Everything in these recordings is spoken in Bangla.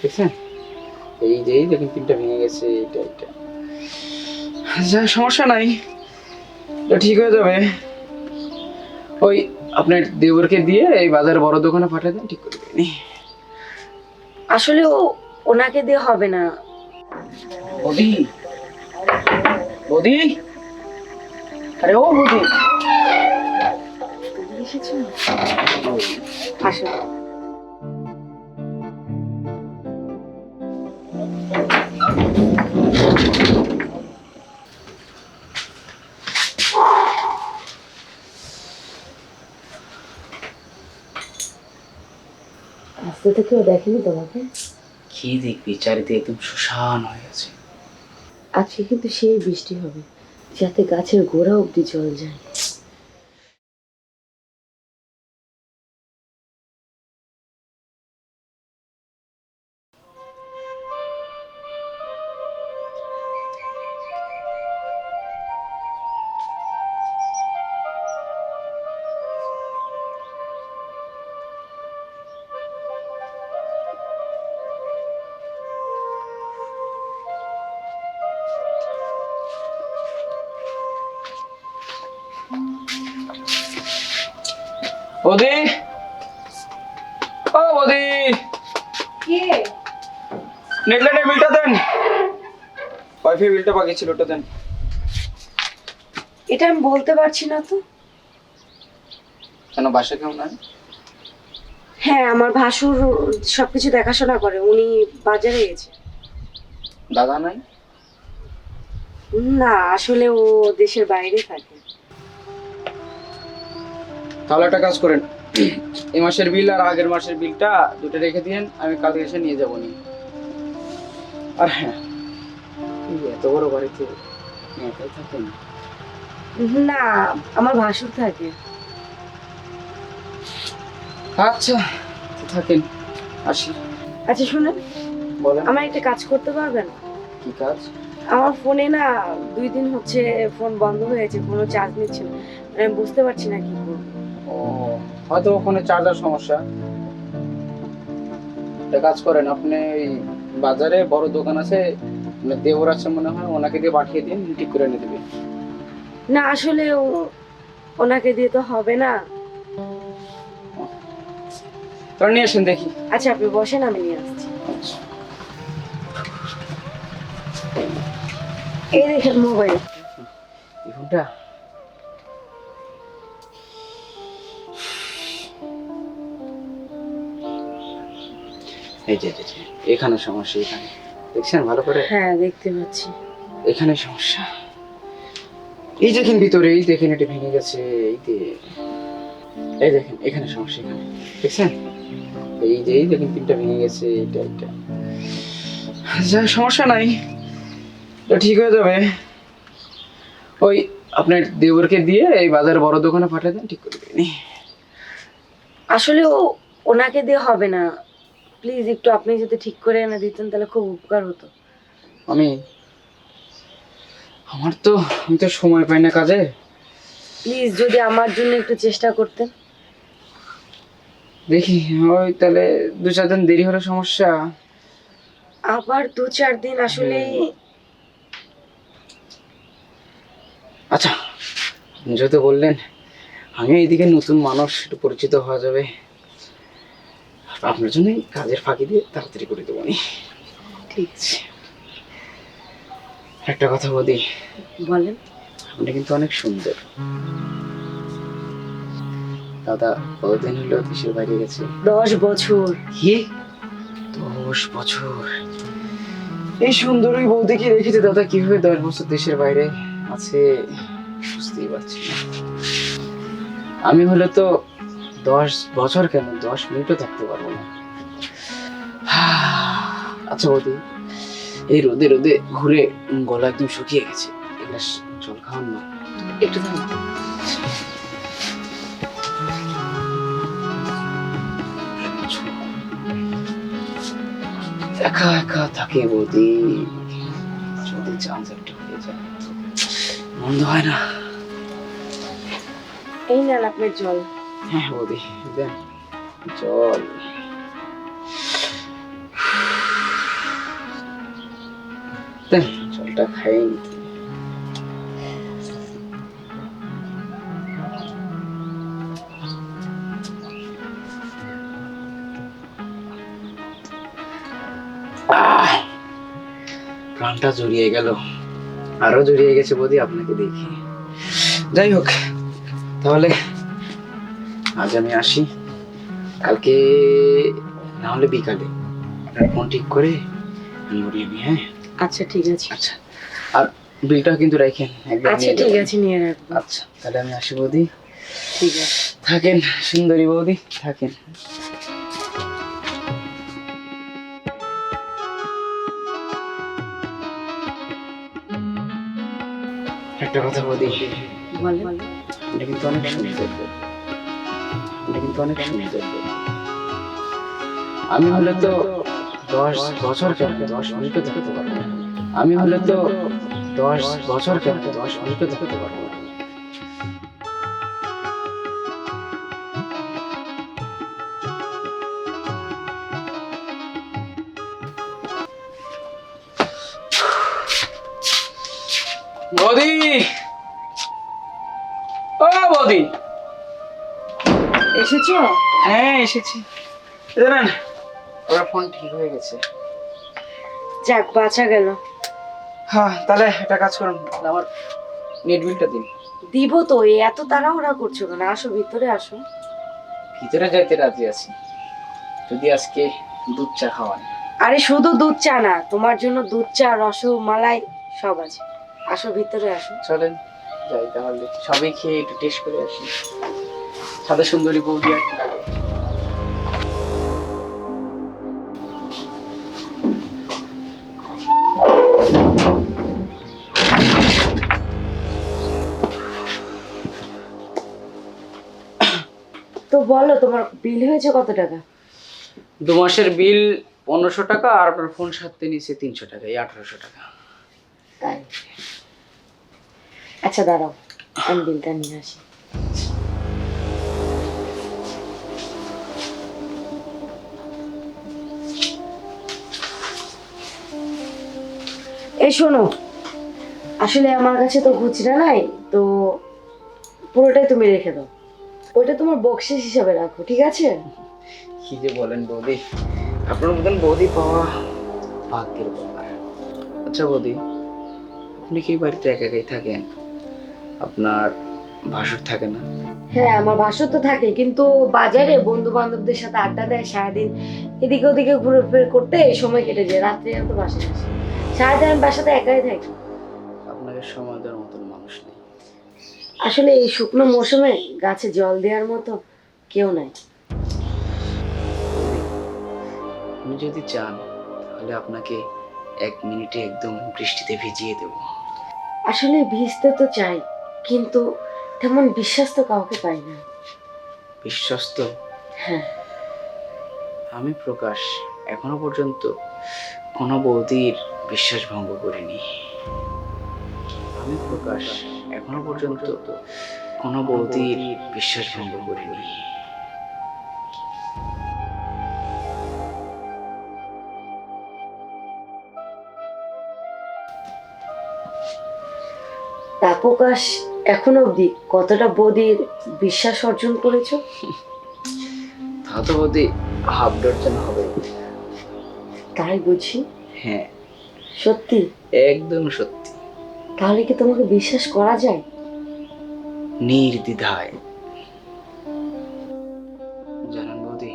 দেখছেন? এই যে দেখেন পিনটা ভেঙে গেছে এইটা এইটা। যা সমস্যা নাই। এটা ঠিক হয়ে যাবে। ওই আপনার দেবরকে দিয়ে এই বাজারে বড় দোকানে পাঠিয়ে দেন ঠিক করে দিন আসলে ও ওনাকে দিয়ে হবে না। বৌদি? বৌদি? আরে ও বৌদি। আসো আসতে তো কেউ দেখেনি তোমাকে? কি দেখবি? চারিদিকে একদম শুশান হয়ে গেছে আজকে কিন্তু সেই বৃষ্টি হবে যাতে গাছের গোড়া অবধি জল যায়। বৌদি ও বৌদি নেটলাইটের বিলটা দেন। ওয়াইফাই বিলটা বাকি ছিল ওটা দেন। এটা আমি বলতে পারছি না তো। কেন বাসা কেউ নাই? হ্যাঁ আমার ভাসুর সবকিছু দেখাশোনা করে উনি বাজারে গেছে। দাদা নাই? না আসলে ও দেশের বাইরে থাকে। তাহলে একটা কাজ করেন এই মাসের বিল আর আগের মাসের বিলটা দুটো রেখে দিন আমি কালকে এসে নিয়ে যাব নি। আর হ্যাঁ এই এত বড় বাড়িতে একাই থাকেন। না আমার ভাসুর থাকে। আচ্ছা থাকেন আসি। আচ্ছা শুনুন বলেন। আমার একটা কাজ করতে পারবেন? কি কাজ? আমার ফোনে না দুই দিন হচ্ছে ফোন বন্ধ হয়েছে কোনো চার্জ নিচ্ছে না। আমি বুঝতে পারছি না কি করব। হয়তো ওখানে চার্জার সমস্যা। একটা কাজ করেন আপনি ওই বাজারে বড় দোকান আছে আপনার দেওর আছে মনে হয় ওনাকে দিয়ে পাঠিয়ে দিন ঠিক করে এনে দেবে না আসলে ও- ওনাকে দিয়ে তো হবে না। তাহলে নিয়ে আসেন দেখি। আচ্ছা আপনি বসেন আমি নিয়ে আসছি। আচ্ছা। এই দেখেন মোবাইল। এই ফোনটা এই যে এখানে সমস্যা এখানে। দেখছেন ভালো করে? হ্যাঁ দেখতে পাচ্ছি। এখানে সমস্যা। এই দেখেন ভিতরে এই দেখেন এটা ভেঙে গেছে এই যে। এই দেখেন এখানে সমস্যা এখানে। দেখছেন? এই যে এই দেখেন পিনটা ভেঙে গেছে এটা এটা যা সমস্যা নাই। এটা ঠিক হয়ে যাবে। ওই আপনার দেবরকে দিয়ে এই বাজার বড় দোকানে পাঠিয়ে দেন ঠিক করে দিন আসলে ও ওনাকে দিয়ে হবে না। প্লিজ একটু আপনি যদি ঠিক করে এনে দিতেন তাহলে খুব উপকার হতো। আমি আমার তো আমি তো সময় পাই না কাজে। প্লিজ যদি আমার জন্য একটু চেষ্টা করতেন। দেখি ওই তাহলে দু চার দিন দেরি হলে সমস্যা। আবার দু চার দিন আসলে আচ্ছা যেহেতু বললেন আমি এইদিকে নতুন মানুষ একটু পরিচিত হওয়া যাবে। আপনার জন্য কাজের ফাঁকি দিয়ে তাড়াতাড়ি করে দেবো আমি ঠিক আছে। একটা কথা বলি। বলেন। আপনি কিন্তু অনেক সুন্দর। দাদা কতদিন হলো দেশের বাইরে গেছে? দশ বছর। কি? দশ বছর। এই সুন্দর বৌদিকে রেখেছে দাদা? কীভাবে দশ বছর দেশের বাইরে আছে? বুঝতেই পারছি আমি হলে তো দশ বছর কেন? দশ মিনিটও থাকতে পারব না। আচ্ছা বৌদি, এই রোদে রোদে ঘুরে গলা একদম শুকিয়ে গেছে। এক জল খাওয়ান না। একটু থামুন। একা একা থাকে বৌদি। যদি চান্স একটা হয়ে যায় মন্দ হয় না। এই নেন আপনার জল। হ্যাঁ বৌদি দেন জল দেন, জলটা খাই প্রাণটা জড়িয়ে গেল। আরও জড়িয়ে গেছে বৌদি আপনাকে দেখি। যাই হোক তাহলে আজ আমি আসি। কালকে না হলে বিকালে। ফোন ঠিক করে আমি উড়িয়ে নিই হ্যাঁ? আচ্ছা ঠিক আছে। আচ্ছা। আর বিলটা কিন্তু রাখেন একবার আচ্ছা ঠিক আছে নিয়ে রাখব। আচ্ছা তাহলে আমি আসি বৌদি। ঠিক আছে। থাকেন সুন্দরী বৌদি থাকেন। একটা কথা বৌদি। বলেন। এটা কিন্তু অনেক সুন্দর। এটা কিন্তু অনেক সুন্দর আমি হলে তো দশ বছর কেন দশ মিনিটও থাকতে পারব। আমি হলে তো দশ বছর কেন দশ মিনিটও থাকতে পারব। বৌদি ও বৌদি এসেছ? হ্যাঁ এসেছি। জানেন ওরা ফোন ঠিক হয়ে গেছে। যাক বাঁচা গেল। হ্যাঁ তাহলে একটা কাজ করুন। আমার নেট বিলটা দিন। দিব তো এই এত তাড়াহুড়া করছ কেন? আসো ভিতরে আসো। ভিতরে যাইতে রাজি আছি। যদি আজকে দুধ চা খাওয়ান। আরে শুধু দুধ চা না তোমার জন্য দুধ চা রসমালাই সব আছে। আসো ভিতরে আসো। চলেন যাই তাহলে। সবাই খেয়ে একটু টেস্ট করে আসি। সাদা সুন্দরী বৌদি আর তো বলো তোমার বিল হয়েছে কত টাকা? দু মাসের বিল পনেরোশো টাকা আর আপনার ফোন সারতে নিয়েছে তিনশো টাকা এই আঠারোশো টাকা। তাই? আচ্ছা দাঁড়াও আমি বিলটা নিয়ে আসি। এই শোনো আসলে আমার কাছে তো খুচরা নাই তো পুরোটাই তুমি রেখে দাও। ওইটা তোমার বক্সিস হিসাবে রাখো ঠিক আছে? কি যে বলেন বৌদি আপনার মতন বৌদি পাওয়া ভাগ্যের ব্যাপার। আচ্ছা বৌদি আপনি কি বাড়িতে একা একাই থাকেন? আপনার ভাসুর থাকে না? হ্যাঁ আমার বাসর তো থাকে কিন্তু বাজারে বন্ধু বান্ধবদের সাথে আড্ডা দেয় সারাদিন এদিকে ওদিকে ঘুরে ফের করতে সময় কেটে যায় রাত্রে তো বাসায় আসে। সারাদিন আমি বাসাতে একাই থাকি। আপনাকে সময় দেওয়ার মতন মানুষ নেই। আসলে এই শুকনো মৌসুমে গাছে জল দেওয়ার মতো কেউ নাই। আপনি যদি চান তাহলে আপনাকে এক মিনিটে একদম বৃষ্টিতে ভিজিয়ে দেব। আসলে ভিজতে তো চাই কিন্তু তেমন বিশ্বাস তো কাউকে পাই না। বিশ্বস্ত? হ্যাঁ। আমি প্রকাশ এখনও পর্যন্ত কোনো বৌদির বিশ্বাস ভঙ্গ করিনি। আমি প্রকাশ এখনও পর্যন্ত কোনো বৌদির বিশ্বাস ভঙ্গ করিনি। তা প্রকাশ এখনও অবধি কতটা বৌদির বিশ্বাস অর্জন করেছ? তা তো বৌদি হাফ ডজন হবে। তাই বুঝি? হ্যাঁ। সত্যি? একদম সত্যি। তাহলে কি তোমাকে বিশ্বাস করা যায়? নির্দ্বিধায়। জানান বৌদি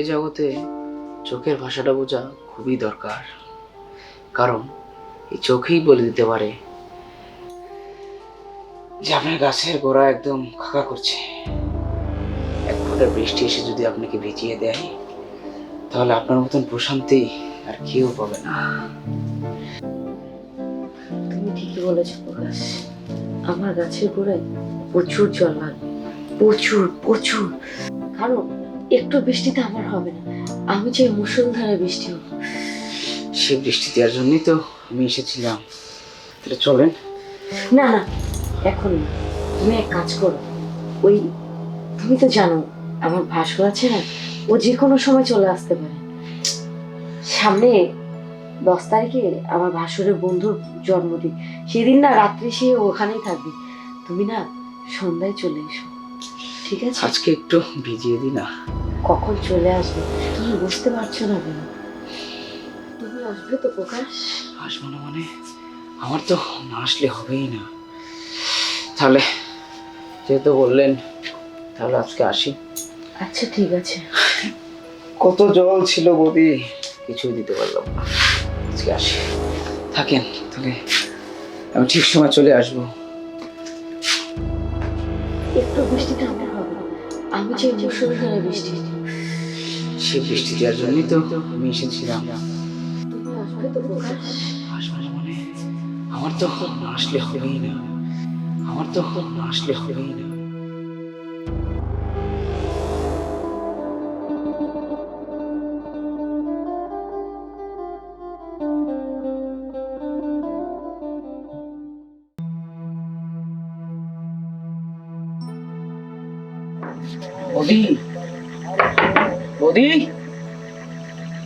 এ জগতে চোখের ভাষাটা বোঝা খুবই দরকার। কারণ এই চোখেই বলে দিতে পারে যে আপনার গাছের গোড়া একদম খাকা করছে। এক ফোঁটা বৃষ্টি এসে যদি আপনাকে ভিজিয়ে দেয় তাহলে আপনার মতন প্রশান্তি আর কেউ পাবে না। তুমি ঠিকই বলেছ প্রকাশ। আমার গাছের গোড়ায় প্রচুর জল লাগবে প্রচুর প্রচুর। কারণ একটু বৃষ্টিতে আমার হবে না। আমি চাই মুসলধারে বৃষ্টি হোক সে বৃষ্টি দেওয়ার জন্যই তো আমি এসেছিলাম। তাহলে চলেন। না না এখন তুমি এক কাজ করো। ওই তুমি তো জানো আমার ভাস্কর আছে না ও যে কোনো সময় চলে আসতে পারে। সামনে দশ তারিখে আমার ভাসুরের বন্ধুর জন্মদিন। সেদিন না রাত্রে সে ওখানেই থাকবে। তুমি না সন্ধ্যায় চলে এসো। ঠিক আছে? আজকে একটু ভিজিয়ে দি না। কখন চলে আসবে? তুমি বুঝতে পারছ না কেন? তুমি আসবে তো প্রকাশ? আসব না মানে? আমার তো না আসলে হবেই না। তাহলে যেহেতু বললেন তাহলে আজকে আসি। আচ্ছা ঠিক আছে। কত জল ছিল বৌদি। কিছুই দিতে পারলাম না। আজকে আসি। থাকেন তাহলে আমি ঠিক সময় চলে আসব। একটু হবে। আমি যে মুসলধারে বৃষ্টি। সে বৃষ্টি দেওয়ার জন্যই তো আমি এসেছিলাম। তুমি আসবে তো প্রকাশ আসব না মানে আমার তো না আসলে হবেই না। আমার তো না আসলে হবেই না। বৌদি। বৌদি?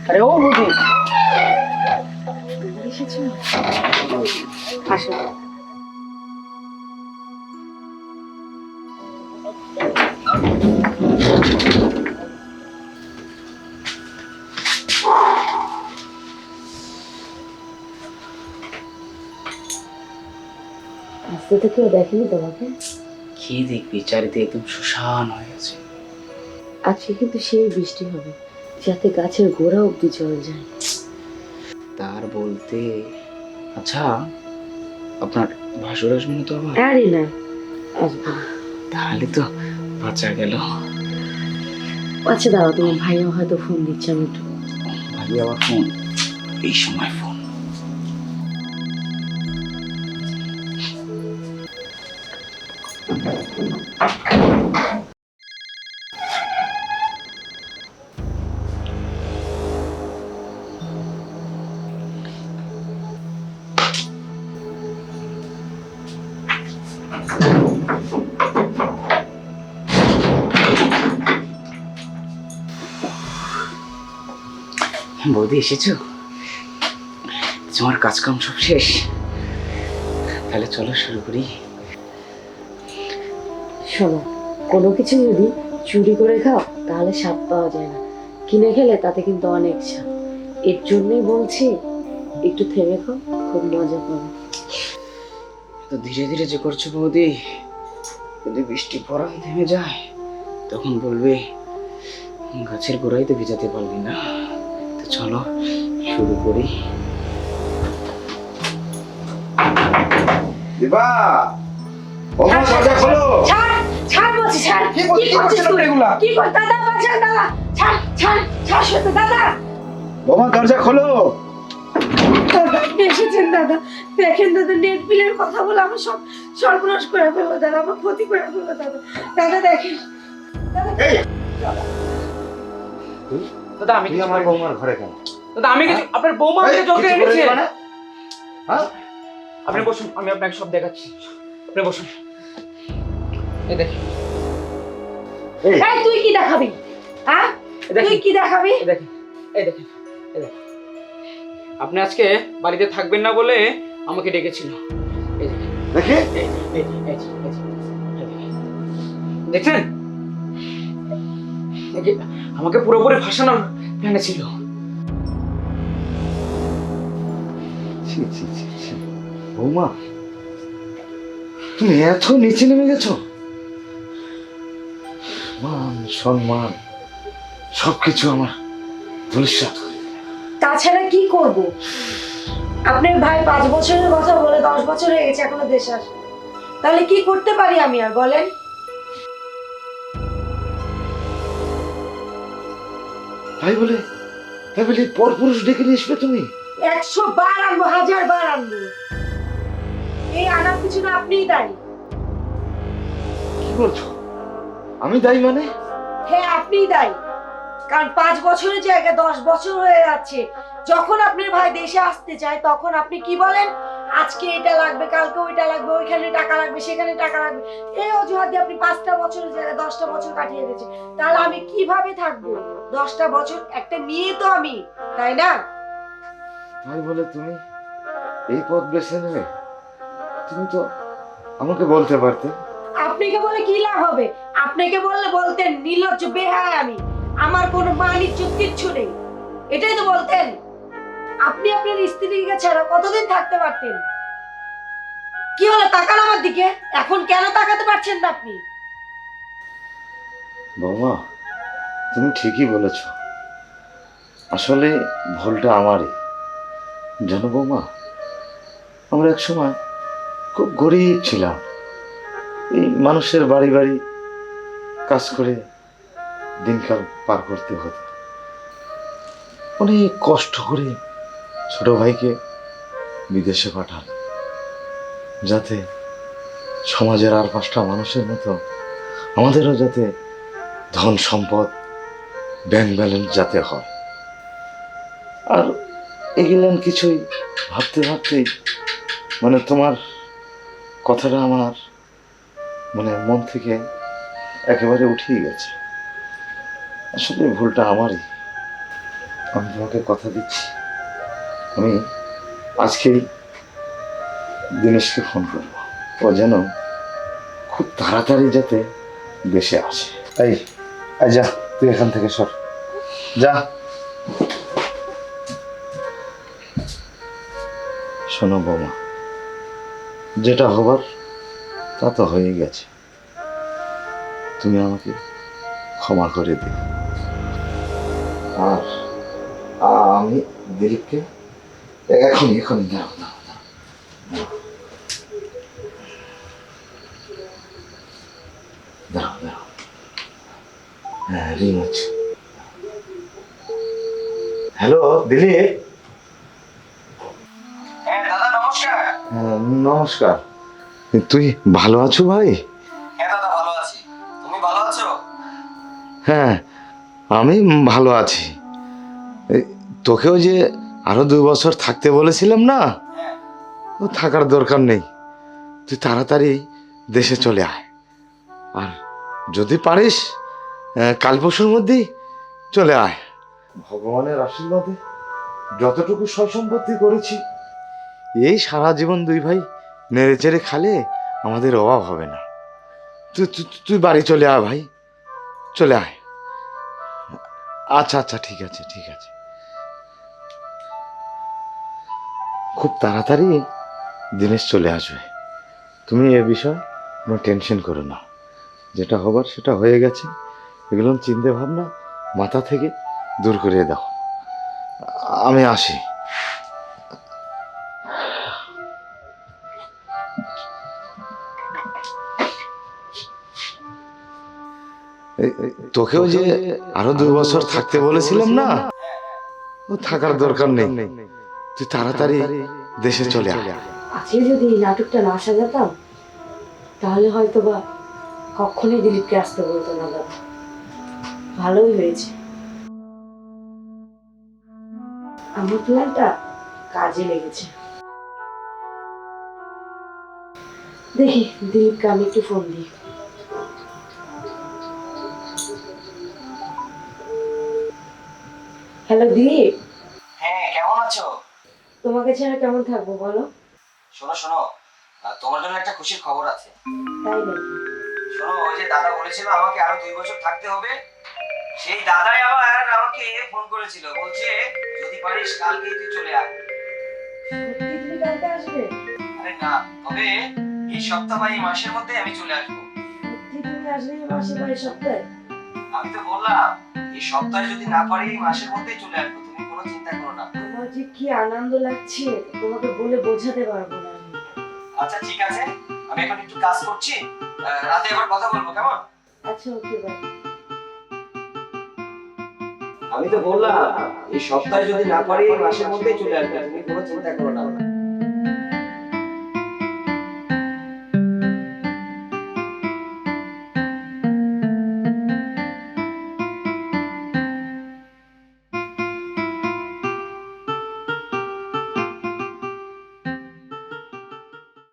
আরে ও বৌদি। আসো আসতে তো কেউ দেখেনি তোমাকে। কি দেখবি? চারিদিকে একদম শুশান হয়ে গেছে। আজকে কিন্তু সেই বৃষ্টি হবে যাতে গাছের গোড়া অব্দি জল যায়। তার বলতে আচ্ছা আপনার ভাসুর আসবে না তো আবার? আরে না আসব না। তাহলে তো বাঁচা গেল। আচ্ছা দাঁড়াও তোমার ভাইও হয়তো ফোন দিচ্ছে আমি একটু ভাবি আবার ফোন এই সময় ফোন বৌদি এসেছ? তোমার কাজকাম সব শেষ। তাহলে চলো শুরু করি। শোনো কোনো কিছু যদি চুরি করে খাও তাহলে স্বাদ পাওয়া যায় না। কিনে খেলে তাতে কিন্তু অনেক স্বাদ। এর জন্যই বলছি একটু থেমে খাও খুব মজা পাবে। তো ধীরে ধীরে যে করছ বৌদি যদি বৃষ্টি পড়াই থেমে যায় তখন বলবে গাছের গোড়াই তো ভিজাতে পারবি না। তো চলো শুরু করি। দিবা ওমা দরজা খোলো! ছাড়! ছাড় বলছি ছাড়। কি বল- কি করছেন আপনি এগুলা? কি কর দাদা দাদা। ছাড় ছাড় ছাড় সত্য দাদা। ওমা দরজা খোলো। এসেছেন দাদা। দেখেন দাদা নেট বিলের কথা বলে আমার সব সর্বনাশ করে ফেলব দাদা। আমার ক্ষতি করে ফেলব দাদা। দাদা দেখেন। দাদা এই! দাদা আমি তুই আমার বৌমার ঘরে কেন? দাদা আমি কিছু আপনার বৌমা এই, আমাকে জোর করে এনেছে। মানে? হ্যাঁ? আপনি বসুন আমি আপনাকে সব দেখাচ্ছি। আপনি বসুন। এই এই। তুই কি দেখাবি? হ্যাঁ? তুই কি দেখাবি? এই দেখেন এই দেখেন এই দেখেন আপনি আজকে বাড়িতে থাকবেন না বলে আমাকে ডেকেছিল। এই দেখি। এই, এই, এই, এই, এই, এই দেখেন। দেখছেন? আমাকে পুরোপুরি ফাঁসানোর প্ল্যানে ছিল। ছি ছি ছি ছি। বৌমা তুমি এত নিচে নেমে গেছো? মান সম্মান সবকিছু আমার ধূলিসাৎ করে। তাছাড়া কি করব? আপনার ভাই পাঁচ বছরের কথা বলে দশ বছর হয়ে গেছে এখনও দেশ আসে তাহলে কি করতে পারি আমি আর বলেন? তাই বলে? তাই বলে পর পুরুষ ডেকে নিয়ে আসবে তুমি? একশো বার আনব হাজার বার আনব। এই আনার পিছনে আপনিই দায়ী। কি বলছো? আমি দায়ী মানে? হ্যাঁ আপনিই দায়ী। কারণ পাঁচ বছরের জায়গায় দশ বছর হয়ে যাচ্ছে। যখন আপনার ভাই দেশে আসতে চায় তখন আপনি কি বলেন? আজকে এটা লাগবে কালকে ওইটা লাগবে ওইখানে টাকা লাগবে সেখানে টাকা লাগবে। এই অজুহাত দিয়ে আপনি পাঁচটা বছরের জায়গায় দশটা বছর কাটিয়ে দিয়েছেন। তাহলে আমি কীভাবে থাকব? দশটা বছর একটা মেয়ে তো আমি তাই না? তাই বলে তুমি এই পথ বেছে নেবে? তুমি তো আমাকে বলতে পারতে। আপনাকে বলে কি লাভ হবে? আপনাকে বললে বলতেন নির্লজ্জ বেহায় আমি। আমার কোনো বাণিজ্য কিচ্ছু নেই। এটাই তো বলতেন। আপনি আপনার স্ত্রীকে ছাড়া কতদিন থাকতে পারতেন? কি হলো, তাকান আমার দিকে। এখন কেন তাকাতে পারছেন না আপনি? বৌমা, তুমি ঠিকই বলেছ। আসলে ভুলটা আমারই। জানো বৌমা, আমরা এক সময় খুব গরিব ছিলাম। এই মানুষের বাড়ি বাড়ি কাজ করে দিনকাল পার করতে হতো। অনেক কষ্ট করে ছোট ভাইকে বিদেশে পাঠান যাতে সমাজের আর পাঁচটা মানুষের মতো আমাদেরও যাতে ধন সম্পদ ব্যাংক ব্যালেন্স যাতে হয়। আর এগুলেন কিছুই ভাবতে ভাবতেই মানে তোমার কথাটা আমার মানে মন থেকে একেবারে উঠিয়ে গেছে। আসলে ভুলটা আমারই। আমি তোমাকে কথা দিচ্ছি। আমি আজকেই দিনেশকে ফোন করব। ও যেন খুব তাড়াতাড়ি যাতে দেশে আসে। এই এই যা তুই এখান থেকে সর। যা। শোনো বৌমা যেটা হবার তা তো হয়ে গেছে। তুমি আমাকে ক্ষমা করে দিও। আর আমি দিলীপকে এখনই এখনই দাও দাও। দাও দাও হ্যাঁ রিং হচ্ছে হ্যালো দিলীপ? হ্যাঁ নমস্কার। হ্যাঁ, নমস্কার। তুই ভালো আছো ভাই? হ্যাঁ দাদা ভালো আছি। তুমি ভালো আছো? হ্যাঁ আমি ভালো আছি। তোকেও যে আরও দুই বছর থাকতে বলেছিলাম না? ও থাকার দরকার নেই। তুই তাড়াতাড়ি দেশে চলে আয়। আর যদি পারিস কাল পরশুর মধ্যেই চলে আয়। ভগবানের আশীর্বাদে যতটুকু সম্পত্তি করেছি এই সারা জীবন দুই ভাই নেড়ে চেড়ে খালে আমাদের অভাব হবে না। তুই তুই- বাড়ি চলে আয় ভাই। চলে আয়। আচ্ছা আচ্ছা ঠিক আছে ঠিক আছে। খুব তাড়াতাড়ি দিনেশ চলে আসবে। তুমি এ বিষয়ে কোনো টেনশন করো না। যেটা হবার সেটা হয়ে গেছে। এগুলো চিন্তা ভাবনা মাথা থেকে দূর করে দাও। আমি আসি। তোকেও যে আরও দুই বছর থাকতে বলেছিলাম না? ও থাকার দরকার নেই। তুই তাড়াতাড়ি দেশে চলে আয়। আজকে যদি এই নাটকটা না সাজাতাম, তাহলে হয়তো বা কখনোই দিলীপকে আসতে বলতো না দাদা। ভালোই হয়েছে। আমার প্ল্যানটা কাজে লেগেছে। দেখি, দিলীপকে আমি একটু ফোন দিই। হ্যালো দিলীপ হ্যাঁ কেমন আছো? তোমাকে ছাড়া কেমন থাকব বলো? শোনো শোনো তোমার জন্য একটা খুশির খবর আছে। তাই নাকি? শোনো ওই যে দাদা বলেছিল আমাকে আরও দুই বছর থাকতে হবে। সেই দাদাই আবার আমাকে ফোন করেছিল বলছে যদি পারিস কালকেই তুই চলে আয়। সত্যি তুমি কালকে আসবে? আরে না তবে এই সপ্তাহ বা এই মাসের মধ্যে আমি চলে আসব। সত্যি তুমি আসবে এই মাসে বা এই সপ্তাহে? আমি তো বললাম এই সপ্তাহে যদি না পারি এই মাসের মধ্যেই চলে আসব। তুমি কোনো চিন্তা করো না। আমার যে কি আনন্দ লাগছে তোমাকে বলে বোঝাতে পারব না আমি। আচ্ছা ঠিক আছে। আমি এখন একটু কাজ করছি। আহ, রাতে আবার কথা বলব কেমন? আচ্ছা ওকে বাই আমি তো বললাম এই সপ্তাহে যদি না পারি এই মাসের মধ্যেই চলে আসবে। তুমি কোনো চিন্তা করো না।